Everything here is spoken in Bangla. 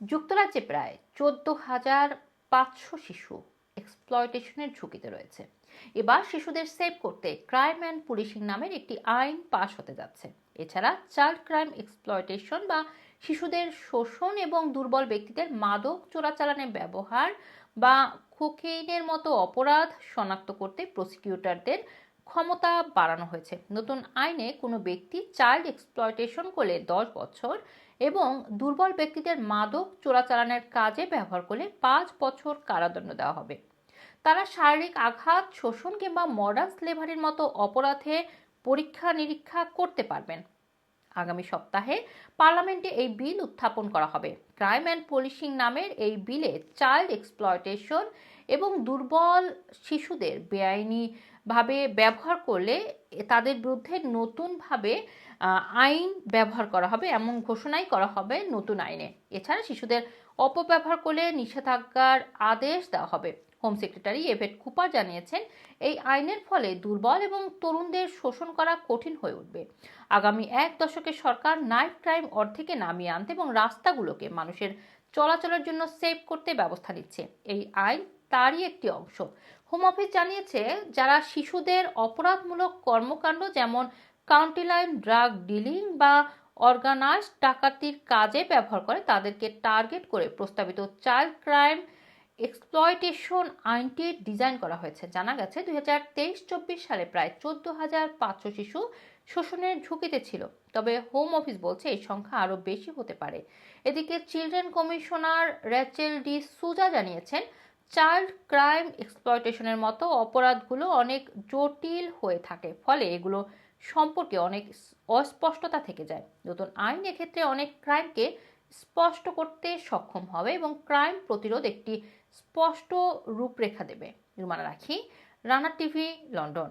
যুক্তরাজ্যে প্রায় চোদ্দ হাজার পাঁচশো শিশু এক্সপ্লয়টেশনের ঝুঁকিতে রয়েছে। এবার শিশুদের সেভ করতে ক্রাইম অ্যান্ড পুলিশিং নামের একটি আইন পাশ হতে যাচ্ছে। এছাড়া চাইল্ড ক্রাইম এক্সপ্লয়টেশন বা শিশুদের শোষণ এবং দুর্বল ব্যক্তিদের মাদক চোরাচালানে ব্যবহার বা কোকেইনের মতো অপরাধ শনাক্ত করতে প্রসিকিউটরদের ক্ষমতা বাড়ানো হয়েছে। নতুন আইনে কোনো ব্যক্তি চাইল্ড এক্সপ্লয়টেশন করলে দশ বছর এবং দুর্বল ব্যক্তিদের মাদক চোরাচালানের কাজে ব্যবহার করলে পাঁচ বছর কারাদণ্ড দেওয়া হবে। তারা শারীরিক আঘাত, শোষণ কিংবা মডার্ন স্লেভারির মতো অপরাধে পরীক্ষা নিরীক্ষা করতে পারবেন। আগামী সপ্তাহে পার্লামেন্টে এই বিল উত্থাপন করা হবে। ক্রাইম অ্যান্ড পলিশিং নামের এই বিলে চাইল্ড এক্সপ্লয়টেশন এবং দুর্বল শিশুদের বেআইনি ভাবে ব্যবহার করলে তাদের বিরুদ্ধে নতুনভাবে আইন ব্যবহার করা হবে, এমন ঘোষণাই করা হবে নতুন আইনে। এছাড়া শিশুদের অপব্যবহার করলে নিষেধাজ্ঞার আদেশ দেওয়া হবে। হোম সেক্রেটারি এভেট কুপার জানিয়েছেন, এই আইনের ফলে দুর্বল এবং তরুণদের শোষণ করা কঠিন হয়ে উঠবে। আগামী এক দশকে সরকার নাইট ক্রাইম অর্ধেকে নামিয়ে আনতে এবং রাস্তাগুলোকে মানুষের চলাচলের জন্য সেভ করতে ব্যবস্থা নিচ্ছে। এই আইন তারই একটি অংশ। হোম অফিস জানিয়েছে, যারা শিশুদের অপরাধমূলক কর্মকাণ্ড যেমন কাউন্টি লাইন ড্রাগ ডিলিং বা অর্গানাইজ ডাকাতির কাজে ব্যবহার করে, তাদেরকে টার্গেট করে প্রস্তাবিত চাইল্ড ক্রাইম এক্সপ্লয়টেশন আইনটি ডিজাইন করা হয়েছে। জানা গেছে, দুই হাজার তেইশ চব্বিশ সালে প্রায় চোদ্দ হাজার পাঁচশো শিশু শোষণের ঝুঁকিতে ছিল। তবে হোম অফিস বলছে, এই সংখ্যা আরও বেশি হতে পারে। এদিকে children commissioner Rachel de Souza জানিয়েছেন চাইল্ড ক্রাইম এক্সপ্লয়টেশনের মতো অপরাধগুলো অনেক জটিল হয়ে থাকে, ফলে এগুলো সম্পর্কে অনেক অস্পষ্টতা থেকে যায়। নতুন আইন এক্ষেত্রে অনেক ক্রাইমকে স্পষ্ট করতে সক্ষম হবে এবং ক্রাইম প্রতিরোধ একটি স্পষ্ট রূপরেখা দেবে। রুমানা রাখি, রানা টিভি, লন্ডন।